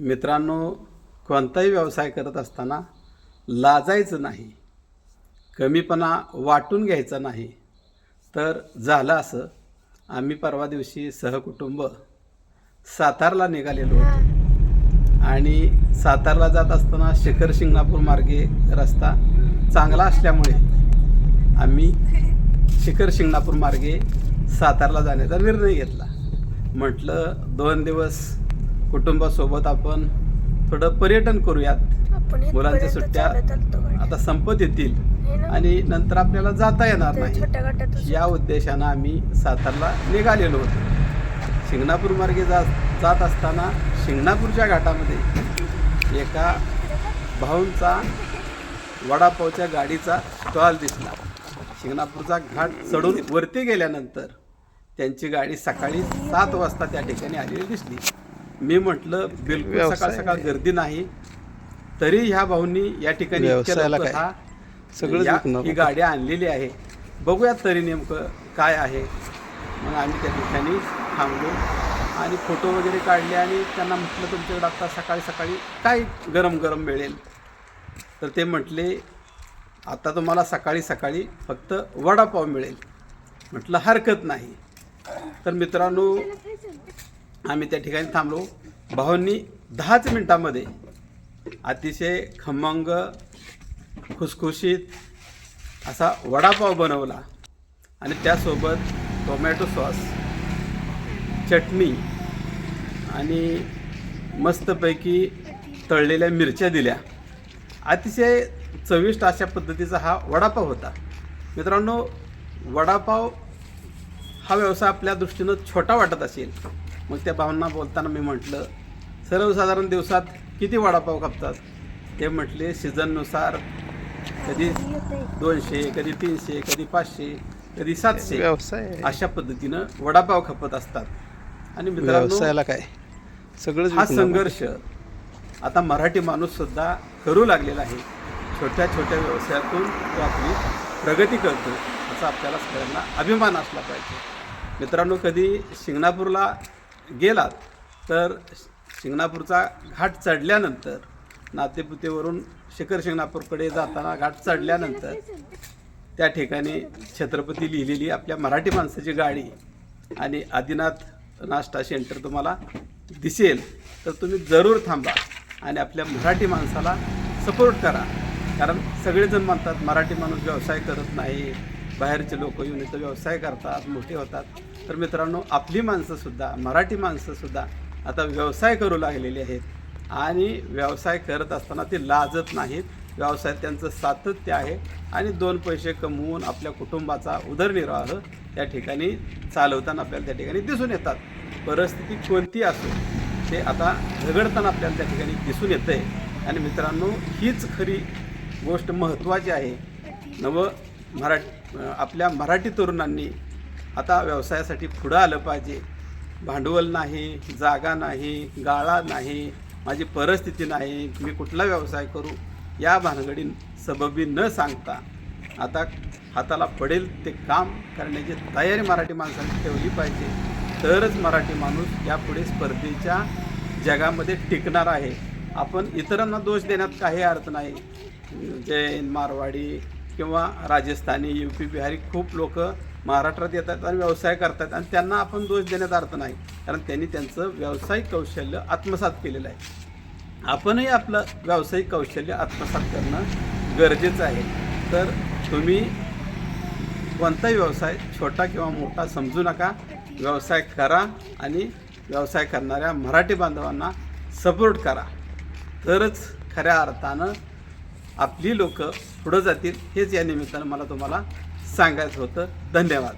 मित्रांनो कोणताही व्यवसाय करत असताना लाजायचं नाही कमीपणा वाटून घ्यायचा नाही. तर झालं असं. आम्ही परवा दिवशी सहकुटुंब सातारला निघालेलो होतो. आणि सातारला जात असताना शिखर शिंगणापूर मार्गे रस्ता चांगला असल्यामुळे आम्ही शिखर शिंगणापूर मार्गे सातारला जाण्याचा निर्णय घेतला. म्हटलं दोन दिवस कुटुंबासोबत आपण थोडं पर्यटन करूयात. मुलांच्या सुट्ट्या. आता संपत येतील? आणि नंतर आपल्याला जाता येणार नाही. या उद्देशानं आम्ही सातारला निघालेलो होतो. शिंगणापूर मार्गे जात जात असताना शिंगणापूरच्या घाटामध्ये एका भाऊंचा वडापावच्या गाडीचा स्टॉल दिसला. शिंगणापूरचा घाट चढून वरती गेल्यानंतर त्यांची गाडी सकाळी सात वाजता त्या ठिकाणी आलेली दिसली. मी म्हटलं बिलकुल सकाळ सकाळ गर्दी नाही तरी ह्या भाऊंनी या ठिकाणी काय? हा गाडी आणलेली आहे. बघूयात तरी नेमकं काय आहे. मग आम्ही त्या ठिकाणी थांबलो आणि फोटो वगैरे काढले आणि त्यांना म्हटलं तुमच्याकडे आता सकाळी सकाळी काय गरम गरम मिळेल? तर ते म्हटले आता तुम्हाला सकाळी सकाळी फक्त वडापाव मिळेल. म्हटलं हरकत नाही. तर मित्रांनो आम्ही त्या ठिकाणी थांबलो. भावांनी दहाच मिनटामध्ये अतिशय खमंग खुसखुशीत असा वडापाव बनवला. आणि त्यासोबत टोमॅटो सॉस चटणी आणि मस्तपैकी तळलेल्या मिरच्या दिल्या. अतिशय चविष्ट अशा पद्धतीचा हा वडापाव होता. मित्रांनो वडापाव हा व्यवसाय आपल्या दृष्टीनं छोटा वाटत असेल. मग त्या भावना बोलताना मी म्हटलं सर्वसाधारण दिवसात किती वडापाव खपतात ते म्हटले सीझननुसार कधी दोनशे कधी तीनशे कधी पाचशे कधी सातशे. अशा पद्धतीनं वडापाव खपत असतात. आणि मित्रांनो व्यवसायाला काय? सगळंच हा. संघर्ष आता मराठी माणूस सुद्धा करू लागलेला आहे. छोट्या छोट्या व्यवसायातून तो आपली प्रगती करतो असा आपल्याला सगळ्यांना अभिमान असला पाहिजे. मित्रांनो कधी शिंगणापूरला गेलात तर शिंगणापूरचा घाट चढल्यानंतर नातेपुतेवरून शिखर शिंगणापूरकडे जाताना घाट चढल्यानंतर त्या ठिकाणी छत्रपती लिहिलेली आपल्या मराठी माणसाची गाडी आणि आदिनाथ नाश्ता सेंटर तुम्हाला दिसेल तर तुम्ही जरूर थांबा आणि आपल्या मराठी माणसाला सपोर्ट करा. कारण सगळेजण म्हणतात मराठी माणूस व्यवसाय करत नाही. बाहेरचे लोक येऊन इथं व्यवसाय करतात मोठे होतात. तर मित्रांनो आपली माणसंसुद्धा मराठी माणसंसुद्धा आता व्यवसाय करू लागलेली आहेत. आणि व्यवसाय करत असताना ते लाजत नाहीत. व्यवसायात त्यांचं सातत्य आहे. आणि दोन पैसे कमवून आपल्या कुटुंबाचा उदरनिर्वाह त्या ठिकाणी चालवताना आपल्याला त्या ठिकाणी दिसून येतात. परिस्थिती कोणती असो ते आता झगडताना आपल्याला त्या ठिकाणी दिसून येतं आहे आणि मित्रांनो हीच खरी गोष्ट महत्त्वाची आहे. नवं मराठी आपल्या मराठी तरुणांनी आता व्यवसायासाठी पुढं आलं पाहिजे. भांडवल नाही जागा नाही गाळा नाही माझी परिस्थिती नाही मी कुठला व्यवसाय करू? या भानगडी सबबी न सांगता आता हाताला पडेल ते काम करण्याची तयारी मराठी माणसाने ठेवली पाहिजे. तरच मराठी माणूस यापुढे स्पर्धेच्या जगामध्ये टिकणार आहे. आपण इतरांना दोष देण्यात काही अर्थ नाही. जैन मारवाडी किंवा राजस्थानी यू पी बिहारी खूप लोक महाराष्ट्रात येतात आणि व्यवसाय करतात आणि त्यांना आपण दोष देण्यात अर्थ नाही. कारण त्यांनी त्यांचं व्यावसायिक कौशल्य आत्मसात केलेलं आहे. आपणही आपलं व्यावसायिक कौशल्य आत्मसात करणं गरजेचं आहे. तर तुम्ही कोणताही व्यवसाय छोटा किंवा मोठा समजू नका. व्यवसाय करा आणि व्यवसाय करणाऱ्या मराठी बांधवांना सपोर्ट करा. तरच खऱ्या अर्थानं आपली लोकं पुढं जातील हेच या निमित्तानं मला तुम्हाला सांगायचं होतं. धन्यवाद.